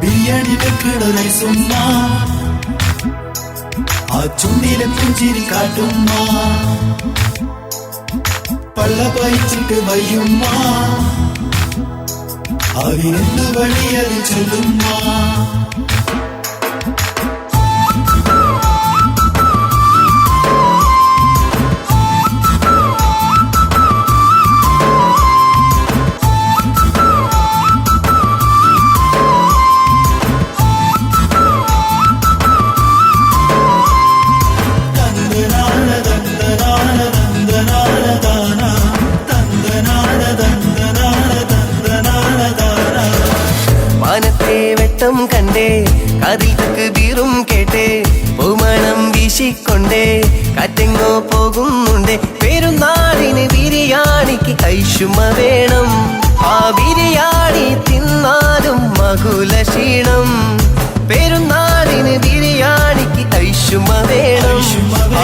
ബിരിയാണി വെക്കണൊരായി സുമ്മ ആ ചുണ്ടിലെ പുഞ്ചിരി കാട്ടുമ്മ. പള്ള പായിച്ചിട്ട് വയ്യുമ്മ. അവരെന്ത് വഴിയത് ചൊല്ലുമ്മ. വീശിക്കൊണ്ടേ കാറ്റെങ്ങോ പോകുന്നുണ്ടേ. പെരുന്നാളിന് ബിരിയാണിക്ക് കൈശുമ വേണം. ആ ബിരിയാണി തിന്നാലും മകുല ക്ഷീണം. പെരുന്നാളിന് ബിരിയാണിക്ക് കൈശുമ വേണം.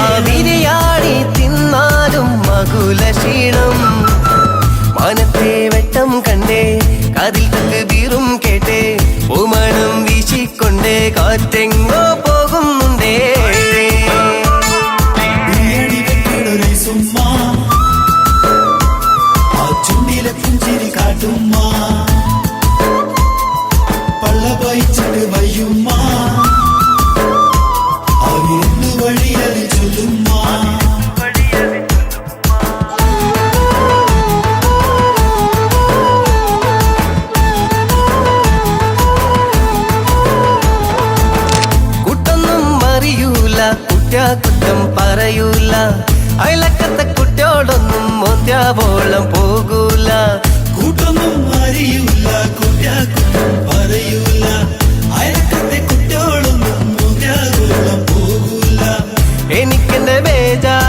ആ ബിരിയാണി തിന്നാലും മകുല ക്ഷീണം. മാനത്തെ വെട്ടം കണ്ടേ കാതിൽക്ക് വീറും കേട്ടേ പൂമണം വീശിക്കൊണ്ടേ കാറ്റെങ്ങോ കുറ്റ കുറ്റം പറയൂല. അയലക്കത്തെ കുട്ടിയോടൊന്നും മോന്ത്യാവോളം പോകൂല. കൂട്ടൊന്നും അറിയൂല പറയൂല. പോകൂല. എനിക്കെന്റെ ബേജാറ്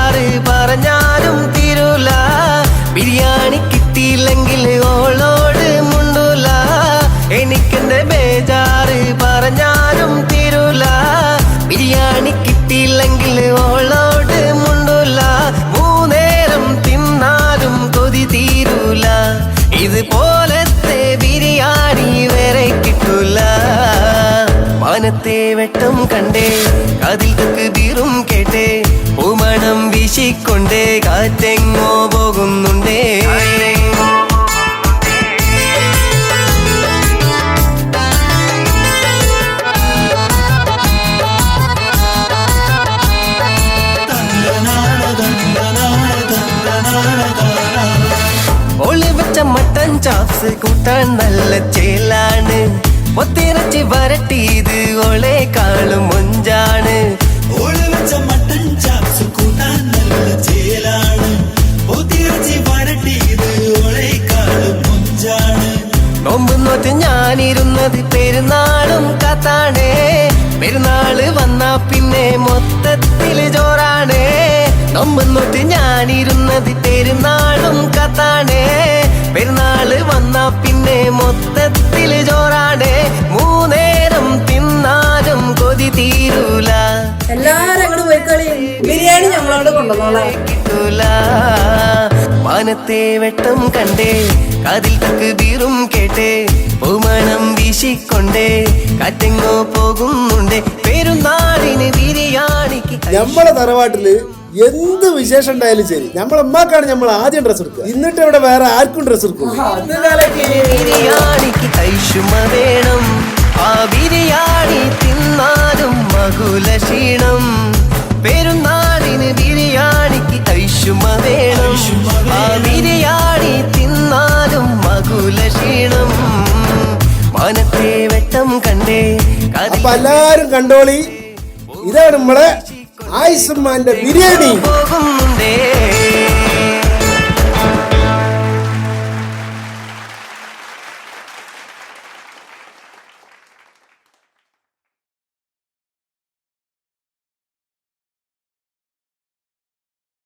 മാനത്തെ വെട്ടം കണ്ടേ. കാതിൽക്ക് തീറും കേട്ടേ. പൂമണം വീശിക്കൊണ്ടേ. കാറ്റെങ്ങോ പോകുന്നുണ്ടേ. ഒളിവച്ച മട്ടൻ ചാപ്സ് കൂട്ടാൻ നല്ല ചേലാണ്. ഒത്തിറച്ചി വരട്ടിയത് ഒളേക്കാളും മൊഞ്ചാണ്. ഓൾ വെച്ച മട്ടൻ ചാപ്സ് കൂട്ടാൻ നല്ല ചേലാണ്. ഒത്തിറച്ചി വരട്ടിയത് ഓളേക്കാളും മുഞ്ചാണ്. നോമ്പ് നോറ്റ് ഞാനിരുന്നത് പെരുന്നാളും കത്താണേ. പെരുന്നാൾ വന്നാ പിന്നെ മൊത്തത്തിൽ ചോറാണേ നോമ്പ് നോറ്റ് ഞാനിരുന്നത് പെരുന്നാളും കാത്താണേ. പെരുന്നാൾ വന്നാ പിന്നെ മൊത്തത്തിൽ ചോറാടെ മൂന്നേരം തിന്നാലും കൊതി തീരൂല. എല്ലാരും ബിരിയാണി ഞങ്ങളവിടെ കൊണ്ടുവന്നോളാം. കിട്ടൂല. വാനത്തെ വെട്ടം കണ്ടേ. കാതിൽക്ക് ബീറും കേട്ടേ. പൂമണം വീശിക്കൊണ്ടേ. കാറ്റെങ്ങോ പോകുന്നുണ്ടേ. പെരുന്നാളിന് ബിരിയാണിക്ക് നമ്മളെ തറവാട്ടിൽ എന്ത് വിശേഷം ഉണ്ടായാലും ശരി. നമ്മളെ അമ്മക്കാണ് നമ്മൾ ആദ്യം ഡ്രസ് എടുക്കുക. എന്നിട്ട് ഇവിടെ വേറെ ആർക്കും ഡ്രസ് എടുക്കും വേണം. ആ ബിരിയാണി തിന്നാലും മകുല ക്ഷീണം. പെരുന്നാളിന് ബിരിയാണിക്ക് വേണം. ആ ബിരിയാണി തിന്നാലും മകുല ക്ഷീണം. മാനത്തെ വെട്ടം കണ്ടേ അപ്പൊ എല്ലാരും കണ്ടോളി. ഇതാണ് നമ്മളെ ആയിസുമാന്റെ ബിരിയാണി.